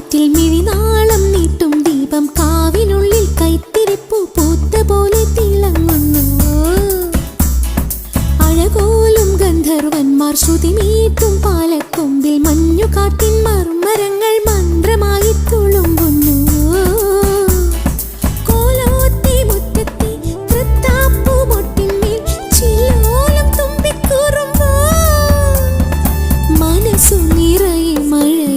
കാറ്റിൽ മിഴിനാളം നീട്ടും ദീപം കാവിനുള്ളിൽ കൈത്തിരിപ്പൂ പൂത്ത പോലെ തിളങ്ങുന്നു. അഴകോലും ഗന്ധർവന്മാർ ശ്രുതിമീട്ടും പാലക്കൊമ്പിൽ മഞ്ഞു കാട്ടിൻ മർമരങ്ങൾ മന്ത്രമായി തുളുമ്പുന്നു. മനസ്സു നിറയെ മഴ